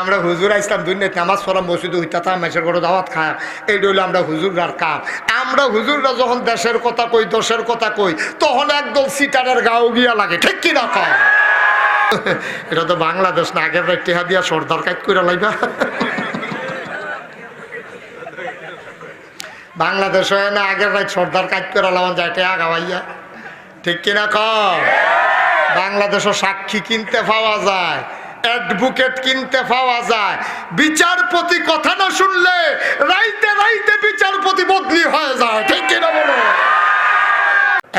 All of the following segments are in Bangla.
আমরা হুজুর আসলাম দুনিয়া নামাজ পড়াম মসজিদে হইতাম মেসের করে দাওয়াত খায়। এইটা হইল আমরা হুজুররার কাম। আমরা হুজুররা যখন দেশের কথা কই দশের কথা কই, তখন একদল সিটারের গাও গিয়া লাগে। ঠিক কিনা কম এটা তো বাংলাদেশ না, আগের টেহা দিয়া সর্দার কাজ করে লাইবা। বাংলাদেশ হয় না, আগের রাত সর্দার কাজ করে লামান যায়, টেহা গাওয়াইয়া। ঠিক কিনা কম বাংলাদেশও সাক্ষী কিনতে পাওয়া যায়। অ্যাডভোকেট কিনতে পাওয়া যায়। বিচারপতি কথা না শুনলে রাইতে রাইতে বিচারপতি বদলি হয়ে যায়। ঠিক কিনা বলো?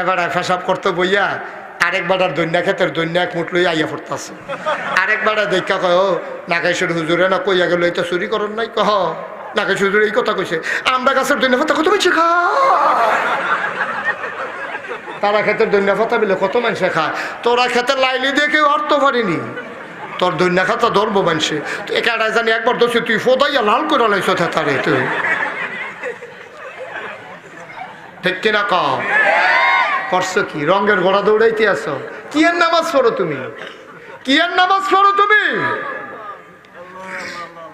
এবার ফেসাব করতে বইয়া আরেকবার আর দৈন্যা ক্ষেতের দৈন্যা এক মুঠ লই আইয়া পড়তাছে আরেকবার দেখা কয় নাকাইশের হুজুরে না কইয়া গেল এটা চুরি করন নাই কহ? নাকাইশ হুজুরে এই কথা কইছে, আমরা গাছের দৈন্যা পাতা কত বেশি খা? তারা ক্ষেতের দৈন্যা পাতা বিলে কত মানুষে খায় তোরা ক্ষেতের লাইলি দিয়ে কেউ অর্থ পারিনি। তোর দৈন্যা খাতা ধরবো মানুষে তো একাটাই জানি একবার দোষে তুই ফোদাইয়া লাল করে লাইছ তারে তুই। ঠিক কিনা কম করছ কি? রঙের ঘোড়া দৌড়াইতে আসো কি এর নামাজ পড়ো তুমি? কি এর নামাজ পড়ো তুমি?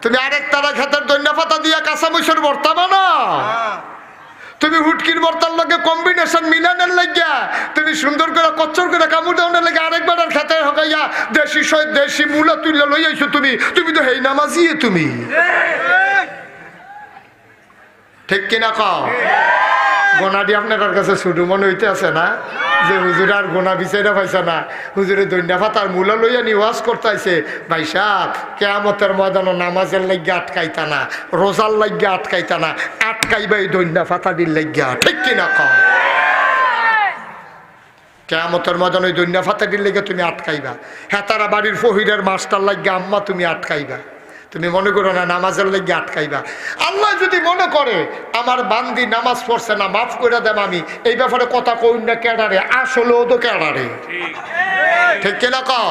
তুমি আরেক তারা খেতের দৈন্য পাতা দিয়া কাঁচা ভর্তা বানা তুমি হুটকির বর্তার লগে কম্বিনেশন মিলানের লাগিয়া তুমি সুন্দর করে কচ্চর করে কামড় দেওয়ার লাগে আরেকবার আর খেতে হকাইয়া দেশি সহ দেশি মূলা তুলে লই আইছো তুমি। তুমি তো হেই নামাজিয়ে তুমি। ঠিক কিনা কও? গোনাটি আপনার কাছে ছুটু মনে হইতে আছে না? যে হুজুর আর গোনা বিচাইরা পাইছে না। হুজুরে দৈন্যা ফাতার মূলা লইয়া নি ওয়াজ করতে আইছে ভাই সাহ, কেয়ামতের ময়দান নামাজের লাগিয়া আটকাইতা না, রোজার লাগিয়া আটকাইতা না, আটকাইবা এই দৈন্যা ফাতাটির লাগিয়া ঠিক কিনা? কম কেয়ামতের ময়দান ওই দৈন্যা ফাতাটির লেগে তুমি আটকাইবা। হ্যাঁ তারা বাড়ির ফহিরের মাস্টার লাগিয়া আম্মা তুমি আটকাইবা। তুমি মনে করো না নামাজের লেগে আটকাইবা? আল্লাহ যদি মনে করে আমার বান্দি নামাজ পড়ছে না মাফ করে দেব আমি। এই ব্যাপারে কথা কই না কেডারে আসলেও তো কেডারে। ঠিক। কিনা কও?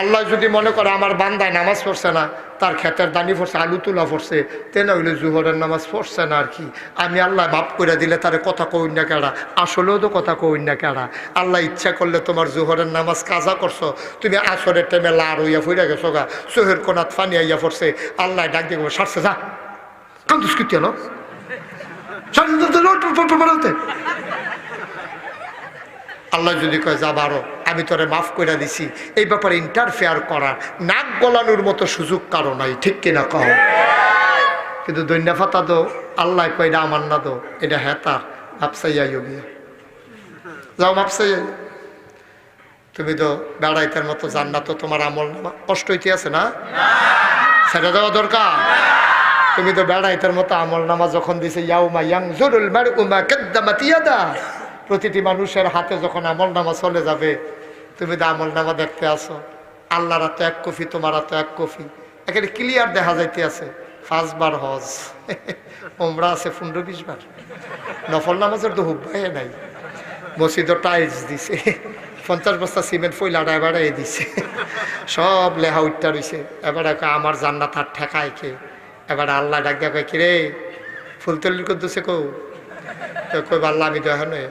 আল্লাহ যদি মনে করে আমার বান্দায় নামাজ পড়ছে না তার খেতের দানি পড়ছে আলু তুলা পড়ছে তেনা হইলে জুহরের নামাজ পড়ছে না আর কি আমি আল্লাহ মাফ করে দিলে তারে কথা কই না কেডা আসলেও তো কথা কই না কেডা আল্লাহ ইচ্ছা করলে তোমার জুহরের নামাজ কাজা করছ তুমি আসরের টাইমে লার হইয়া ফুইরা গেছো গা সোহের কোনাত ফানি আইয়া পড়ছে আল্লাহ ডাক দিয়ে সারছে যা কান্দুস কিতে এলো আল্লাহ যদি কয় যা বারো আমি তোরে মাফ করে দিছি। এই ব্যাপারে ইন্টারফেয়ার করার নাক গলানোর মতো সুযোগ কারও নাই, ঠিক কিনা কহ কিন্তু দৈন্যা ফাতা দো, আল্লাহ কয় এটা আমার না দো, এটা হেতার মাপসাইয়া গিয়া। যাও মাপসাইয়া তুমি তো বেড়াইতের মতো জান্না তো তোমার আমল কষ্ট হইতে আছে না? ছেড়ে দেওয়া দরকার। তুমি তো বেড়াইতের মতো আমল নামা যখন দিছে, ইয়াউমা ইয়াং জরুল মার উমা কেদ্দামাতিয়াদা প্রতিটি মানুষের হাতে যখন আমল নামা চলে যাবে তুমি তো আমল নামা দেখতে আসো, আল্লাহর তো এক কফি, তোমার তো এক কফি। এখানে ক্লিয়ার দেখা যাইতে আছে, পাঁচবার হজ ওমরা আছে পনেরো বিশ বার। নফল নামাজের তো হুব্বাই নাই। মসজিদও টাইলস দিছে, পঞ্চাশ বস্তা সিমেন্ট ফইলাটা এবারে দিছে। সব লেহা উঠটা রইছে। এবারে আমার জান্নাত আর ঠেকায় কে? এবারে আল্লাহ ডাক কয়, কিরে, ফুলতলির করতেছে কৌ তো কই আল্লাহ আমি দেখে কয়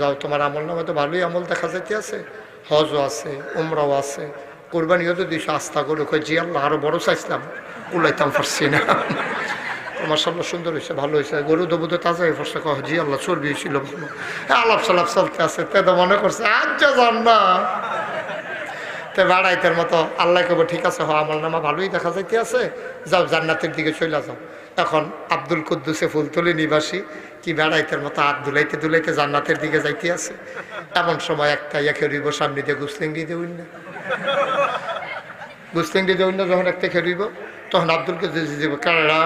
যাও তোমার আমল নামে তো ভালোই আমল দেখা যাইতে আছে হজও আছে উমরাও আছে। কোরবানিও তো দিছো আস্থা করে কয় জি আল্লাহ আরও বড় চাইছিলাম কুলাইতাম পারছি না। মাসাল্লাহ সুন্দর হয়েছে ভালো হয়েছে গরু দেবো তো তাজা হয়ে পড়ছে কহ জি আল্লাহ চর্বি হয়েছিল হ্যাঁ, আলাপ সালাপ চলতে আছে তে তো মনে করছে আচ্ছা যান না তে বেড়াইতের মতো আল্লাহ কবে ঠিক আছে হ আমার নামা ভালোই দেখা যাইতে আছে যাও জান্নাতের দিকে চলে যাও। এখন আব্দুল কুদ্দুসে ফুলতলি নিবাসী কি বেড়াইতের মতো হাত দুলাইতে দুলাইতে জান্নাতের দিকে যাইতে আছে? এমন সময় একটা ইয়া খেরিব সামনে দিয়ে গুসলিঙ্গি দেউন না গুসলিঙ্গি দেউন না যখন একটা খেরিব তখন আব্দুলকে দিব কারা?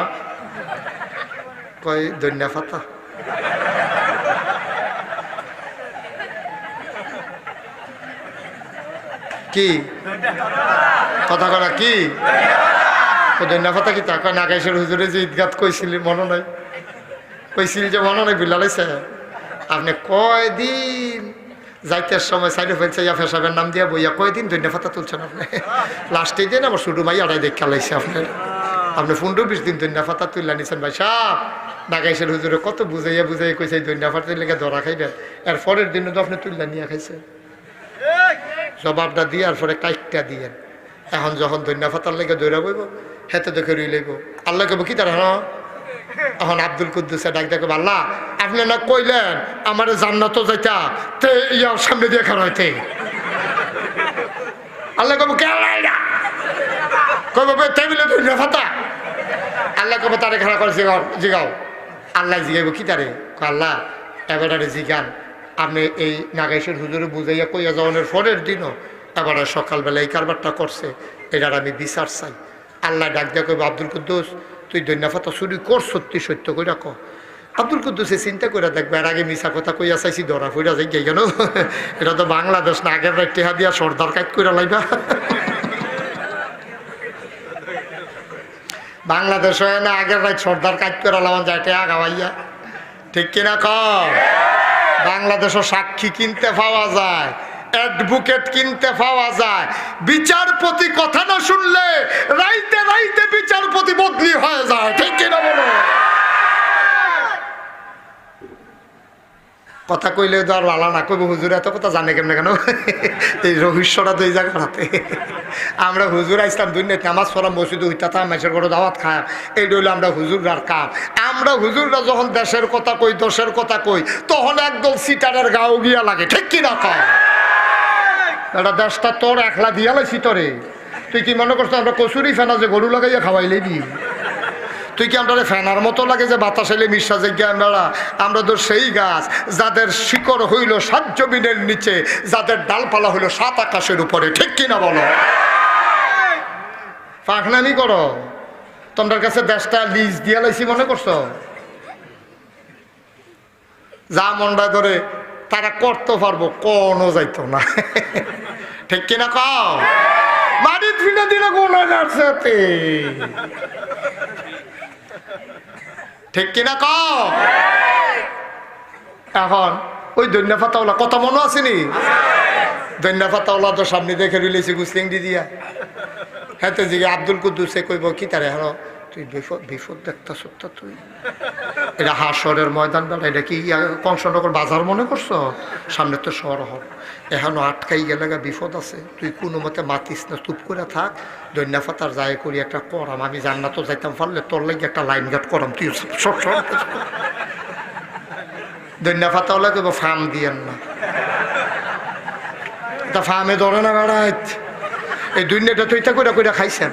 কয় দন্যা ফাতা। কি? কথা করা কি? ফাতা কি তাকে নাগাইশের হুজুরে যে ঈদগাত কইছিলি, মনে নাই। কইছিল যে মনে নাই বিলালাইছে আপনি কয়দিন যাইতে সময় সাইডে ফেলছে, ইয়া ফেসাবের নাম দিয়া বইয়া কয়দিন ফাতা তুলছেন আপনি? লাস্টে দিন আবার শুধু মাই আড়াই দেখ খেলাইছে আপনার। আপনি পনেরো বিশ দিন দন্যা ফাতা তুললা নিছেন, ভাই সাহ নাগাইশের হুজুরে, কত বুঝাইয়া বুঝাই কইছে দন্যা ফাতা লেগে ধরা খাইবেন। এর পরের দিনে তো আপনি তুললা নিয়ে খাইছে জবাবটা দিয়ে আর পরে কাইকটা দিয়েন। এখন যখন দৈন্য ফাতার লেগে দৌড়া বইব, হেতে দেখে রুই লইব। আল্লাহ কব কি তার হ্যাঁ? এখন আব্দুল কুদ্দুসে ডাক দেখো, আল্লাহ, আপনি না কইলেন আমার জান্নাত যাইতা? তে ইয়ার সামনে দিয়ে খার হইতে। আল্লাহ কব কে কব টেবিলে দৈন্য ফাতা আল্লাহ কব তারে খারাপ করে, জিগাও জিগাও। আল্লাহ জিগাইব, কি তারে? আল্লাহ, এবারে জিগান। আপনি এই নাগেশ্বর হুজুরে বুঝাইয়া কইয়া যাওয়ানোর পরের দিনও এবারে সকালবেলা এই কারবারটা করছে। এটার আমি বিচার চাই। আল্লাহ ডাক দিয়া কইব, আব্দুল কুদ্দুস তুই দৈন্যাফাতা চুরি কর সত্যি, সত্য কই রাখো আব্দুল কুদ্দুসে চিন্তা করে দেখবে, আর আগে মিশা কথা কইয়া চাইছি, ধরা ফইরা যাই গিয়ে কেন? এটা তো বাংলাদেশ না, আগের টেহা দিয়া সর্দার কাজ করে লাইবা। বাংলাদেশ হয় না, আগের রাত সর্দার কাজ করে লামান যায়, টেহা গাওয়াইয়া। ঠিক কিনা ক? বাংলাদেশও সাক্ষী কিনতে পাওয়া যায়। অ্যাডভোকেট কিনতে পাওয়া যায়। বিচারপতি কথা না শুনলে রাইতে রাইতে বিচারপতি বদলি হয়ে যায়। ঠিক কিনা বলো? কথা কইলে তো আর লালা না কইব, হুজুর এত কথা জানে কেমনে কেন? এই রহস্যটা তো এই জায়গাটাতে। আমরা হুজুর আইসলাম দুনিয়াতে আমার সরা মসজিদ হইতাম মেসের করে দাওয়াত খায়। এই হইল আমরা হুজুররার কাম। আমরা হুজুররা যখন দেশের কথা কই দশের কথা কই, তখন একদল সিটারের গাও গিয়া লাগে। ঠিক কি না কয়? এটা দেশটা তোর একলা দিয়া লাইছি তোরে। তুই কি মনে করছ আমরা কচুরি ফেনা যে গরু লাগাইয়া খাওয়াইলে দি? তুই কি আমরা ফেনার মতো লাগে যে বাতাস এলে মিশা যে আমরা আমরা তো সেই গাছ, যাদের শিকড় হইল সাত জমিনের নিচে, যাদের ডালপালা হইল সাত আকাশের উপরে। ঠিক কিনা বলো? পাখনানি করো। তোমার কাছে দেশটা লিজ দিয়া লাইছি মনে করছ? যা মনটা ধরে তারা করতে পারব, কোনো যাইতো না। ঠিক কিনা কও? মাটির ফিরে দিলে গুণাগার সাথে ঠিক কিনা ক এখন, ওই দৈন্য ফাতাওলা কত মনে আসেনি দৈন্য ফাতাওলা তো সামনে দেখে রিলেছি গুসলিং দি দিয়া। হ্যাঁ তো জিগে আব্দুল কুদ্দুসে কইব, কি তারে হ্যাঁ তুই বিপদ বিপদ দেখতা সত্য তুই। এটা হাসরের ময়দান বেলা, এটা কি কংসনগর বাজার মনে করছ? সামনে তো শহর হব এখনও আটকাই গেলে বিপদ আছে। তুই কোনো মতে মাতিস না, চুপ করে থাক। দৈন্যা ফাতার যায় করি একটা করাম। আমি জান্নাত যাইতাম, পারলে তোর লাগে একটা লাইন গার্ড করাম। তুই সব দৈন্যা ফাতা হলে কেবল ফার্ম দিয়েন না। এটা ফার্মে ধরে না বেড়াইত। এই দুনিয়াটা তো এটা করে করে খাইছেন।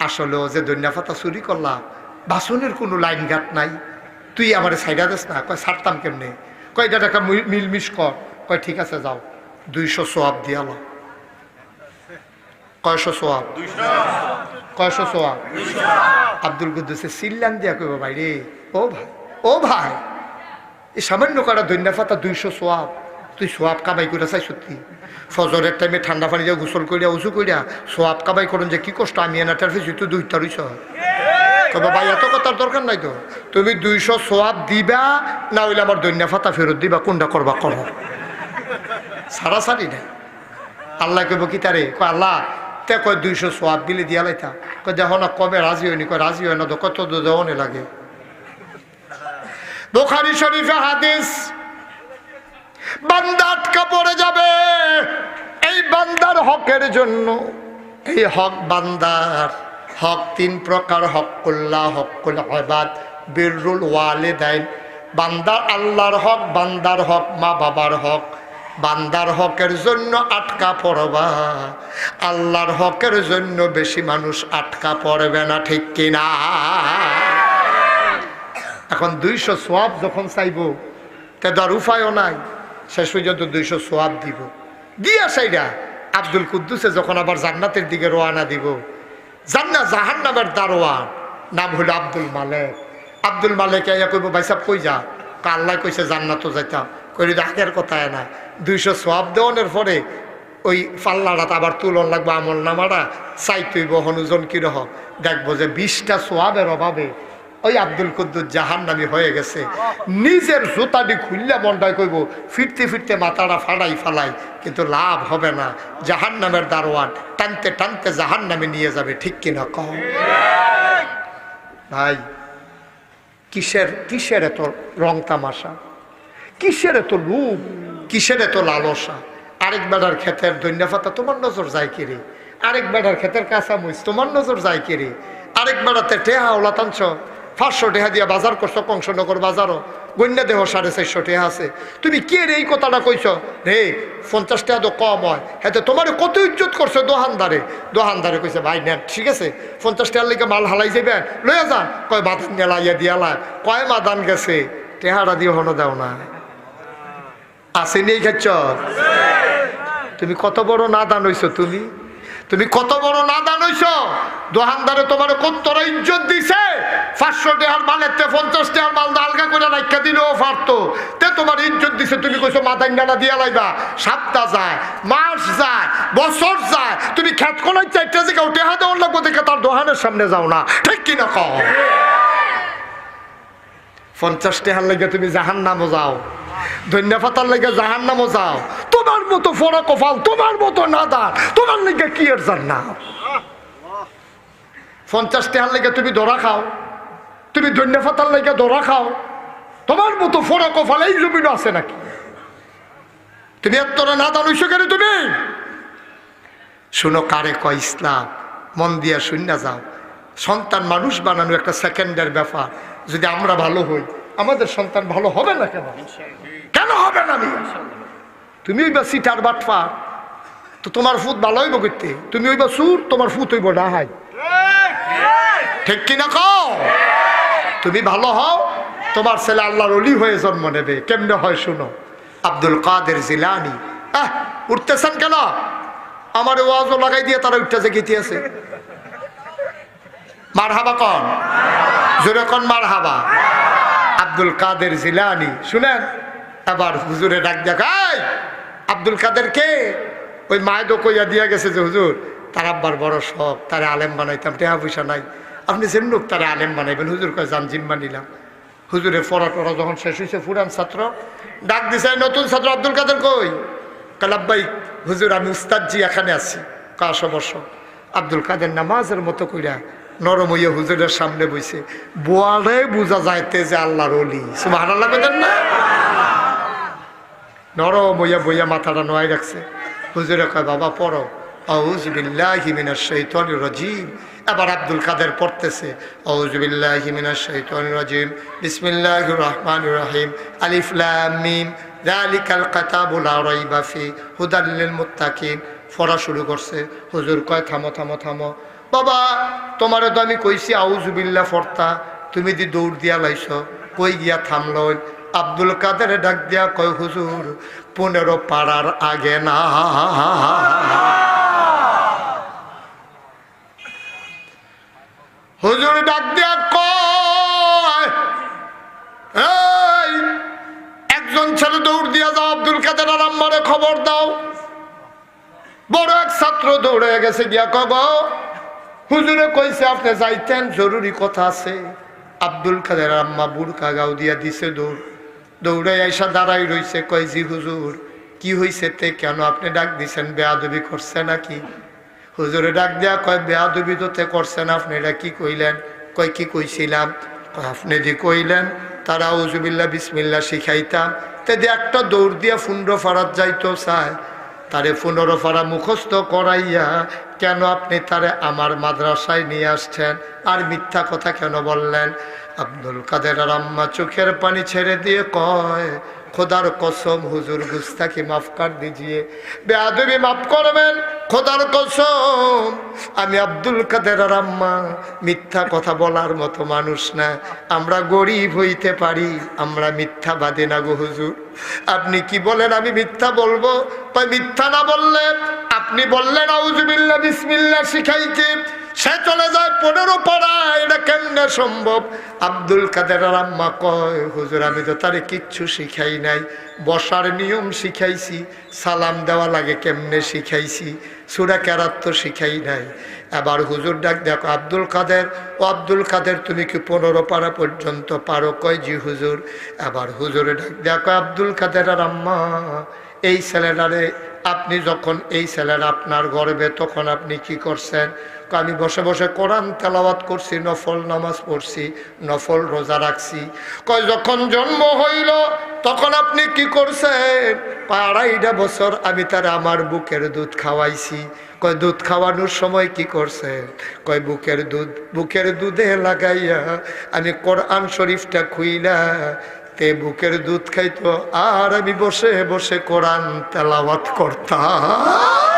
আসলে ও যে দৈন্য ফাতা চুরি করলাম বাসনের কোনো লাইন ঘাট নাই। তুই আমার সাইডা দিস না, কয় ছাড়তাম কেমনে? কয় এটা একটা মিল- মিলমিশ কর। কয়, ঠিক আছে, যাও। দুইশো সোয়াব দিয়ালো কয়শো সোয়াব? কয়শো সোয়াব? আব্দুল কুদ্দুসে সিল্লান দিয়া কইব ভাই রে ও ভাই ও ভাই, এই সামান্য করা দৈন্য ফাতা দুইশো সোয়াব। তুই সোয়াব কামাই করে চাই সত্যি। ফজরের টাইমে ঠান্ডা পানি দিয়ে গোসল করিয়া উঁচু করিয়া সোয়াব কামাই করুন যে কি কষ্ট, আমি এনাটার ফেসি, তুই দুইটা রইছ। কবে ভাই এত কথার দরকার নাই তো। তুমি দুইশো সোয়াব দিবা, না হইলে আমার দৈন্য ফাতা ফেরত দিবা, কোনটা করবা করো। সারা সারি নাই। আল্লাহ কইব, কি তারে? কয়, আল্লাহ, তে কয়, দুইশো সোয়াব দিলে দিয়া লাইতা। কয়, দেখো না, কবে রাজি হয়নি। কয়, রাজি হয় না তো, কত দেওয়ানে লাগে। বোখারি শরীফে হাদিস বান্দা আটকা পড়ে যাবে। এই বান্দার হকের জন্য। এই হক বান্দার। হক তিন প্রকার, হকুল্লাহ, হকুল হবাদ বিরুল ওয়ালে দেন বান্দার আল্লাহর হক, বান্দার হক, মা বাবার হক। বান্দার হকের জন্য আটকা পড়বা। আল্লাহর হকের জন্য বেশি মানুষ আটকা পড়বে না, ঠিক কিনা এখন দুইশো সোয়াব যখন চাইব, তে ধর উপায়ও নাই। শেষ পর্যন্ত দুইশো সোয়াব দিব। দিয়া সাইডা আব্দুল কুদ্দুসে যখন আবার জান্নাতের দিকে রোয়ানা দিব। জান্না জাহান নামের দারোয়ান, নাম হলো আব্দুল মালেক। আব্দুল মালেক ইয়া কইব, ভাই সাহেব, কই যা? কা, আল্লাহ কইছে, জান্নাতও যাইতাম। কইলি আগের কথা না, দুইশো সোয়াব দেওয়ানোর পরে ওই পাল্লাটা আবার তুলন লাগবে আমল নামারা চাই তুইব, হনুজন কিরহ দেখব যে বিশটা সোয়াবের অভাবে ওই আব্দুল কুদ্দুর জাহান নামি হয়ে গেছে। নিজের জুতাটি খুললে মনটাই কইব, ফিরতে ফিরতে মাথাটা ফাড়াই ফালাই, কিন্তু লাভ হবে না। জাহান নামের দারোয়ান টানতে টানতে জাহান নামে নিয়ে যাবে, ঠিক কিনা কম ভাই, কিসের কিসের এত রং তামাশা? কিসের এত লোভ কিসের এত লালসা? আরেক বেড়ার ক্ষেতের দৈন্যফাতা তোমার নজর যায় কিরে আরেক বেড়ার ক্ষেতের কাঁচামুচ তোমার নজর যায় কিরে আরেক বেড়াতে টেহা ওলা টানছ পাঁচশো টেহা দিয়া বাজার করছ, কংসনগর বাজারও। গণ্যা দেহ সাড়ে চারশো টেহা আছে। তুমি কে রে এই কথাটা কইছ? রে, পঞ্চাশ টাকা তো কম হয়। হ্যাঁ তোমার কত ইজ্জত করছ দোহানদারে? দোহানদারে কইছে, ভাই, নেন, ঠিক আছে? পঞ্চাশ টাকার লেগে মাল হালাই যাবে লইয়া যান কয় বাদান গেলাইয়া দিয়ালা কয় মাদান গেছে। টেহারা দিয়ে হনো দাও না। আসেনি এই খাচ্ছ? তুমি কত বড় নাদান হইছ তুমি? তুমি কত বড় নাদান হইছ? দোহানদারে তোমার কত্তর ইজ্জত দিছে? মাল তোমার দিছে, তুমি দিয়া যায় যায় যায়। তুমি দেখে সামনে যাও না। ঠিক কিনা কও? পঞ্চাশ টেহার তুমি জাহান নামও যাও লেগে জাহান নামও যাও। তোমার মতো ফোড়া কপাল, তোমার মতো নাদার, তোমার লেগে কি এর জান না পঞ্চাশ টেহার লেগে তুমি দরা খাও। তুমি ধন্যপাতার লেগে দরা খাও। তোমার মতো ফোড়া এই জমিন আছে নাকি? তুমি এতটা নাদান হইছো কেন তুমি? শুনো কারে কয় ইসলাম মন দিয়া শূন্য যাও। সন্তান মানুষ বানানো একটা সেকেন্ডের ব্যাপার। যদি আমরা ভালো হই আমাদের সন্তান ভালো হবে না কেন? কেন হবে না আমি? তুমি ওইবা সিটার বাটফা তো তোমার ফুত ভালো হইব করতে তুমি ওইবা সুর তোমার ফুট হইব না হাই। ঠিক কিনা কও? তুমি ভালো হও, তোমার ছেলে আল্লাহর অলি হয়ে জন্ম নেবে। কেমনে হয় শুনো? আব্দুল কাদের জিলানি। আহ, উঠতেছেন কেন? আমার ওয়াজও লাগাই দিয়ে তারা উঠতেছে গীতি আছে মার হাবা কন? জোরে কন মার হাবা আব্দুল কাদের জিলানি। শুনেন? এবার হুজুরে ডাক দেখাই আব্দুল কাদের কে? ওই মায়েদও কইয়া দিয়া গেছে যে, হুজুর, তার আব্বার বড় শখ, তারে আলেম বানাইতাম, টেহা পয়সা নাই। আপনি যেমনুক তারা আলেম বানাইবেন, হুজুর কয়, জান জিম্মা নিলাম। হুজুরে পড়া টড়া যখন শেষ হয়েছে ফুরান ছাত্র ডাক দিছে নতুন ছাত্র আব্দুল কাদের কই? কালাব্বাই হুজুর, আমি উস্তাদজি এখানে আছি। কাশ বর্ষ আব্দুল কাদের নামাজের মতো কইরা নরম হইয়া হুজুরের সামনে বইছে বোয়ারে বোঝা যাইতে যে আল্লাহর অলি সুবাহ আল্লাহ কইতেন না? নরম হইয়া বইয়া মাথাটা নোয়াই রাখছে। হুজুরে কয়, বাবা, পড়ো। রাজিম। এবার আব্দুল কাদের পড়তেছে আউজবিল্লাহিমিনার শৈতন রাজিম। বিসমিল্লাহ রহমান রহিম। আলিফলাম মিম। জালিকাল কাতাবুল রাইবা ফি। হুদাল্লিল মুত্তাকিন। পড়া শুরু করছে। হুজুর কয়, থামো থামো থামো। বাবা, তোমারে তো আমি কইছি আউজুবিল্লা ফর্তা তুমি দি দৌড় দিয়া লাইছ, কই গিয়া থামল? আব্দুল কাদের ডাক দিয়া কয়, হুজুর, পনেরো পাড়ার আগে না। হুজুর ডাক দিয়া কয় একজন ছেলে দৌড় দিয়া যাও, আব্দুল কাদের আর আম্মারে খবর দাও। বড় এক ছাত্র দৌড়ে গেছে গিয়া কব হুজুরে কইছে আপনি যাইতেন, জরুরি কথা আছে। আব্দুল কাদের আম্মা বুড়কা গাও দিয়া দিছে দৌড়। দৌড়ে আইসা দাঁড়াই রইছে, কয়, জি হুজুর, কি হইছে তে কেন আপনি ডাক দিছেন, বেয়াদবি করছে নাকি? হুজুরে ডাক দেয়া কয়, বেয়াদবি তো তে করছেন আপনি, এটা কি কইলেন? কয়, কি কইছিলাম? আপনি যে কইলেন, তারা উজুবিল্লা বিসমিল্লা শিখাইতাম। তে একটা দৌড় দিয়া ফুন্ড্র ফারাত যাইতো চায় তারে পনেরো ফারা মুখস্থ করাইয়া কেন আপনি তারে আমার মাদ্রাসায় নিয়ে আসছেন? আর মিথ্যা কথা কেন বললেন? আব্দুল কাদের আর আম্মা চোখের পানি ছেড়ে দিয়ে কয় খোদার কসম হুজুর গুস্তাকি মাফ কর দিজিয়ে। বেয়াদবি মাফ করবেন, খোদার কসম। আমি আব্দুল কাদের আম্মা, মিথ্যা কথা বলার মতো মানুষ না। আমরা গরিব হইতে পারি, আমরা মিথ্যাবাদী না গো হুজুর। আপনি কি বলেন আমি মিথ্যা বলব? মিথ্যা না বললে, আপনি বললেন আউজুবিল্লা বিসমিল্লা শিখাইতে। সে চলে যায় পনেরো পাড়া এটা কেমনে সম্ভব? আব্দুল কাদের আম্মা কয়, হুজুর, আমি তো তারে কিচ্ছু শিখাই নাই। বসার নিয়ম শিখাইছি, সালাম দেওয়া লাগে কেমনে শিখাইছি, সুরা কেরাত তো শিখাই নাই। এবার হুজুর ডাক, দেখো, আব্দুল কাদের, ও আব্দুল কাদের, তুমি কি পনেরো পারা পর্যন্ত পারো? কয়, জি হুজুর। এবার হুজুরে ডাক, দেখো, আব্দুল কাদের আর আম্মা, এই ছেলেটারে আপনি যখন, এই ছেলেরা আপনার গর্বে, তখন আপনি কি করছেন? আমি বসে বসে কোরআন তেলাওয়াত করছি, নফল নামাজ পড়ছি, নফল রোজা রাখছি। কয়, যখন জন্ম হইল, তখন আপনি কি করছেন? আড়াইটা বছর আমি তার আমার বুকের দুধ খাওয়াইছি। কয়, দুধ খাওয়ানোর সময় কি করছেন? কয়, বুকের দুধ, বুকের দুধে লাগাইয়া আমি কোরআন শরীফটা খুইলা, তে বুকের দুধ খাইতো, আর আমি বসে বসে কোরআন তেলাওয়াত করতাম।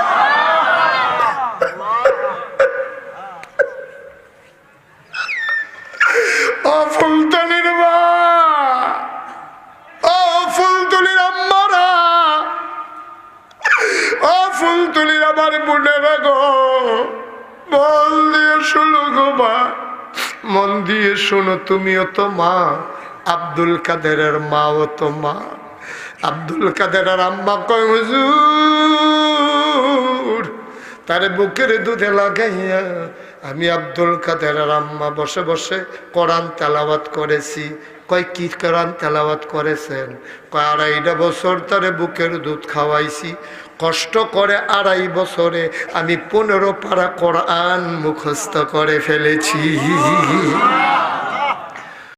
মন দিয়ে শোনো, তুমিও তো মা। আব্দুল কাদেরের মাও তো মা। আব্দুল কাদেরের আম্মা কয়, হুজুর, তারে বুকের দুধে লাগাইয়া আমি আব্দুল কাদের আম্মা বসে বসে কোরআন তেলাওয়াত করেছি। কয়, কি কোরআন তেলাওয়াত করেছেন? কয়, আড়াইটা বছর তারে বুকের দুধ খাওয়াইছি। কষ্ট করে আড়াই বছরে আমি পনেরো পারা কোরআন মুখস্থ করে ফেলেছি।